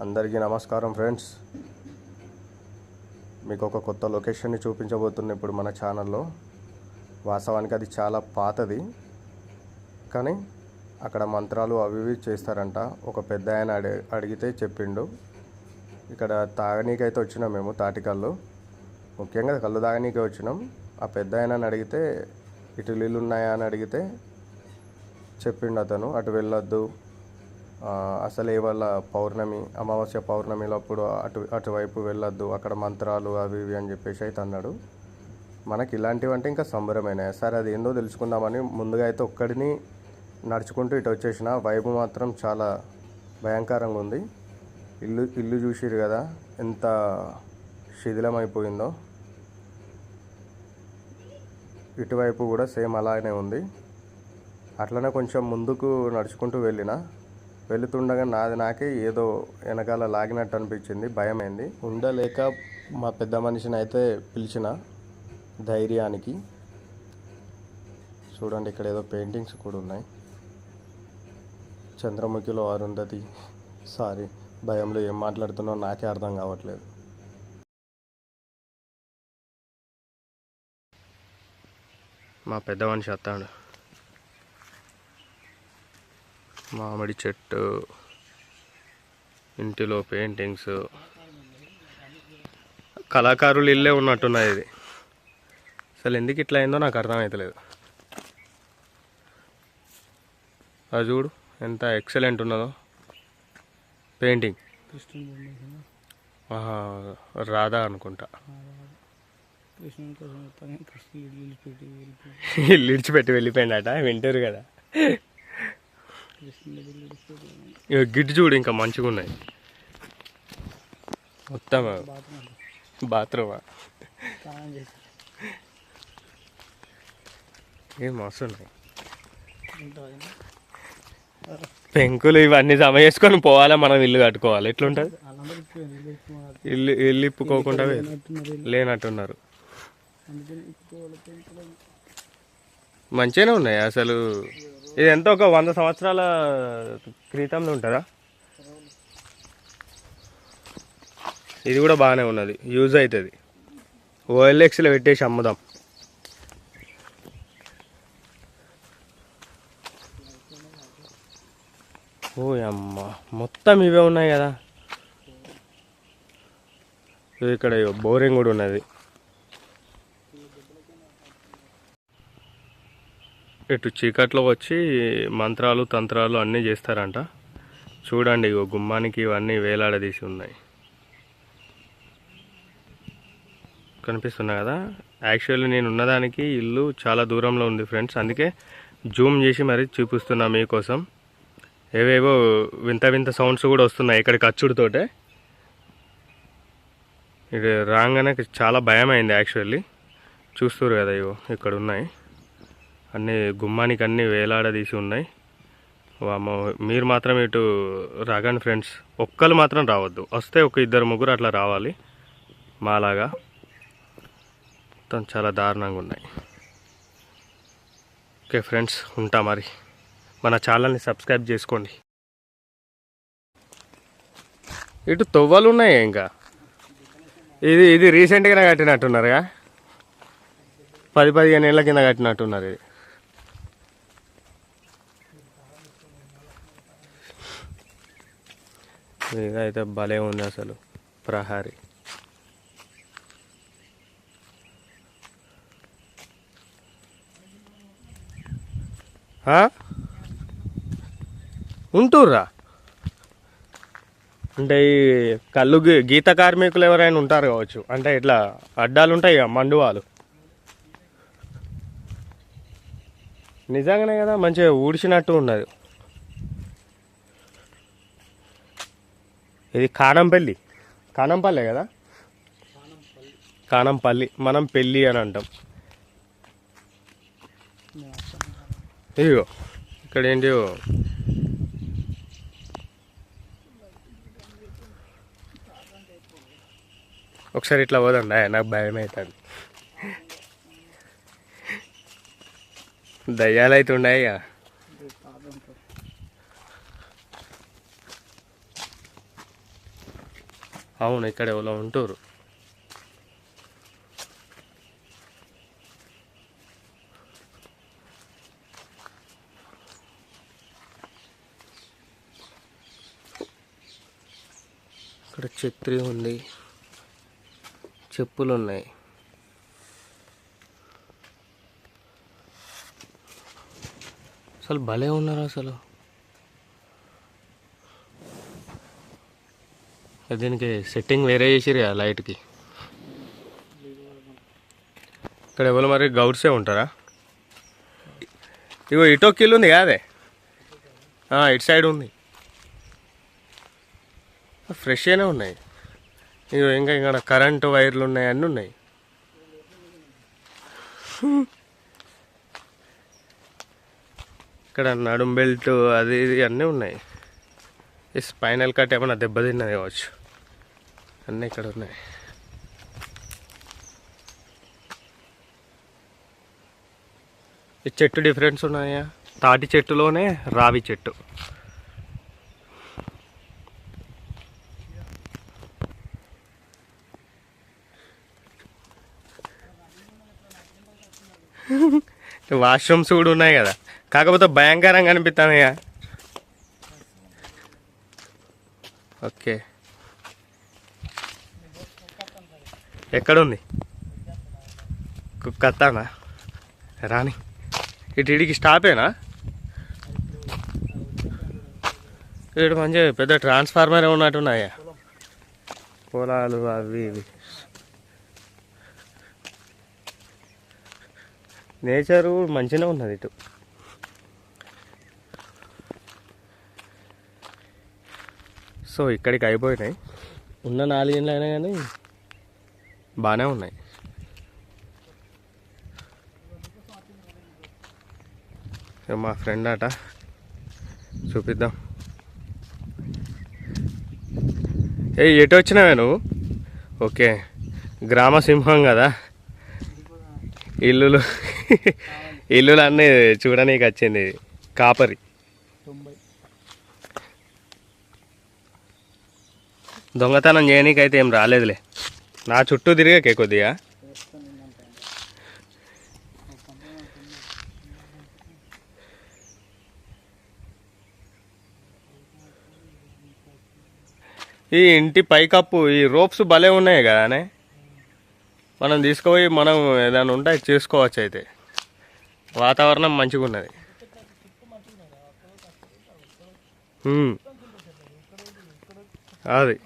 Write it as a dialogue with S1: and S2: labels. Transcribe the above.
S1: అందరికీ నమస్కారం ఫ్రెండ్స్. మీకు ఒక కొత్త లొకేషన్ని చూపించబోతున్న ఇప్పుడు మన ఛానల్లో. వాస్తవానికి అది చాలా పాతది. కానీ అక్కడ మంత్రాలు అవి ఇవి చేస్తారంట. ఒక పెద్ద ఆయన అడి అడిగితే చెప్పిండు. ఇక్కడ తాగనీకైతే వచ్చినాం మేము తాటికల్లు. ముఖ్యంగా కళ్ళు తాగనీకే వచ్చినాం. ఆ పెద్ద ఆయనని అడిగితే ఇటు నీళ్ళు ఉన్నాయా అని అడిగితే చెప్పిండు అతను. అటు వెళ్ళొద్దు. అసలు వాళ్ళ పౌర్ణమి అమావాస్య పౌర్ణమిలో అప్పుడు అటు అటువైపు వెళ్ళొద్దు అక్కడ మంత్రాలు అవి ఇవి అని చెప్పేసి అయితే అన్నాడు. మనకి ఇలాంటివి అంటే ఇంకా సంబరమైన సరే అది ఏందో తెలుసుకుందామని ముందుగా అయితే ఒక్కడిని నడుచుకుంటూ ఇటు వచ్చేసిన వైపు మాత్రం చాలా భయంకరంగా ఉంది. ఇల్లు ఇల్లు చూసిరు కదా ఎంత శిథిలమైపోయిందో. ఇటువైపు కూడా సేమ్ అలానే ఉంది. అట్లనే కొంచెం ముందుకు నడుచుకుంటూ వెళ్ళిన వెళుతుండగా నాది నాకే ఏదో వెనకాల లాగినట్టు అనిపించింది భయమైంది. ఉండలేక మా పెద్ద మనిషిని అయితే పిలిచిన ధైర్యానికి. చూడండి ఇక్కడ ఏదో పెయింటింగ్స్ కూడా ఉన్నాయి. చంద్రముఖిలో అరుంధతి సారీ భయంలో ఏం మాట్లాడుతున్నో నాకే అర్థం కావట్లేదు. మా పెద్ద మనిషి వస్తాడు. మామిడి చెట్టు ఇంటిలో పెయింటింగ్స్. కళాకారులు ఇల్లే ఉన్నట్టున్నది ఇది. అసలు ఎందుకు ఇట్లా అయిందో నాకు అర్థమవుతలేదు అది చూడు ఎంత ఎక్సలెంట్ ఉన్నదో. పెయింటింగ్. రాధా అనుకుంటా. ఇల్లు ఇడిచిపెట్టి వెళ్ళిపోయిందట వింటారు కదా. ఇక గిడ్డు చూడు ఇంకా మంచిగా ఉన్నాయి మొత్తం
S2: బాత్రూమా?
S1: ఏం మస్తు ఉన్నాయి పెంకులు ఇవన్నీ జమ చేసుకొని పోవాలా మనం ఇల్లు కట్టుకోవాలి. ఎట్లుంటుంది?
S2: ఇల్లు
S1: ఇల్లు ఇప్పుకోకుండా లేనట్టున్నారు. మంచిగానే ఉన్నాయి అసలు? ఇది ఎంత? ఒక వంద సంవత్సరాల క్రితంలో ఉంటుందా? ఇది కూడా బాగానే ఉన్నది. యూజ్ అవుతుంది. ఓఎల్ఎక్స్లో పెట్టేసి అమ్ముదాం. ఓ అమ్మ మొత్తం ఇవే ఉన్నాయి కదా? ఇక్కడ బోరింగ్ కూడా ఉన్నది. ఇటు చీకట్లో వచ్చి మంత్రాలు తంత్రాలు అన్నీ చేస్తారంట. చూడండి ఇగో గుమ్మానికి ఇవన్నీ వేలాడదీసి ఉన్నాయి. కనిపిస్తున్నాయి కదా? యాక్చువల్లీ నేను ఉన్నదానికి ఇల్లు చాలా దూరంలో ఉంది ఫ్రెండ్స్ అందుకే జూమ్ చేసి మరీ చూపిస్తున్నా మీకోసం. ఏవేవో వింత వింత సౌండ్స్ కూడా వస్తున్నాయి ఇక్కడికి అచ్చుడుతోటే. ఇది రాగానే చాలా భయం అయింది యాక్చువల్లీ చూస్తారు కదా ఇగో ఇక్కడ ఉన్నాయి అన్నీ గుమ్మానికి అన్నీ వేలాడదీసి ఉన్నాయి. మీరు మాత్రం ఇటు రాగండి ఫ్రెండ్స్. ఒక్కరు మాత్రం రావద్దు. వస్తే ఒక ఇద్దరు ముగ్గురు అట్లా రావాలి. మాలాగా. మొత్తం చాలా దారుణంగా ఉన్నాయి. ఓకే ఫ్రెండ్స్ ఉంటా మరి. మన ఛానల్ని సబ్స్క్రైబ్ చేసుకోండి. ఇటు తొవ్వలు ఉన్నాయి ఇంకా? ఇది ఇది రీసెంట్గానే కట్టినట్టున్నారుగా. పది పదిహేను ఏళ్ళ కింద కట్టినట్టున్నారు ఇది. ఇదైతే భలే ఉంది అసలు. ప్రహారీ. ఉంటుర్రా? అంటే ఈ కళ్ళు గీత కార్మికులు ఎవరైనా ఉంటారు కావచ్చు. అంటే ఇట్లా అడ్డాలు ఉంటాయి కదా మండువాలు. నిజంగానే కదా మంచిగా ఊడిచినట్టు ఉన్నది. ఇది కానంపల్లి. కానంపల్లె కదా? కానంపల్లి. మనం పెళ్ళి అని అంటాం. ఇదిగో ఇక్కడ ఏంటి ఒకసారి ఇట్లా పోదండి. నాకు భయం అవుతుంది. దయ్యాలు అయితే ఉన్నాయి ఇక అవును ఇక్కడ ఎవరో ఉంటారు. ఇక్కడ ఛత్రి ఉంది. చెప్పులు ఉన్నాయి అసలు భలే ఉన్నారు అసలు? దీనికి సెట్టింగ్ వేరే చేసిరు కదా లైట్కి ఇక్కడ ఎవరు మరి గౌడ్సే ఉంటారా? ఇగో ఇటో కిల్ ఉంది కాదే? ఇటు సైడ్ ఉంది. ఫ్రెష్గానే ఉన్నాయి. ఇగో ఇంకా ఇక్కడ కరెంటు వైర్లు ఉన్నాయి అన్నీ ఉన్నాయి. ఇక్కడ నడుం బెల్ట్ అది ఇది అన్నీ ఉన్నాయి. ఈ స్పైనల్ కట్ ఏమైనా దెబ్బతిన్నది కావచ్చు. అన్నీ ఇక్కడ ఉన్నాయి. ఈ చెట్టు డిఫరెన్స్ ఉన్నాయా? తాటి చెట్టులోనే రావి చెట్టు. వాష్రూమ్స్ కూడా ఉన్నాయి కదా. కాకపోతే భయంకరంగా అనిపిస్తానయ్యా. ఓకే. ఎక్కడుంది? కుక్కత్తానా? రాని. ఇటు ఇడికి స్టాపేనా? ఇటు మంచి పెద్ద ట్రాన్స్ఫార్మర్ ఉన్నట్టున్నాయా పొలాలు అవి ఇవి. నేచరు మంచిగా ఉన్నది ఇటు. సో ఇక్కడికి అయిపోయినాయి. ఉన్న నాలుగేళ్ళు అయినా కానీ బాగానే ఉన్నాయి. మా ఫ్రెండ్ అట చూపిద్దాం. ఏ ఎటు వచ్చినావే నువ్వు? ఓకే. గ్రామ సింహం కదా. ఇల్లులు ఇల్లులు అన్నీ చూడనీకి వచ్చింది కాపరి. దొంగతనం చేయనీకైతే ఏం రాలేదులే. నా చుట్టూ తిరిగాకే కొద్దిగా. ఈ ఇంటి పైకప్పు ఈ రోప్స్ భలే ఉన్నాయి కదానే మనం తీసుకుపోయి మనం ఏదైనా ఉంటే చేసుకోవచ్చు అయితే. వాతావరణం మంచిగా ఉన్నది అది.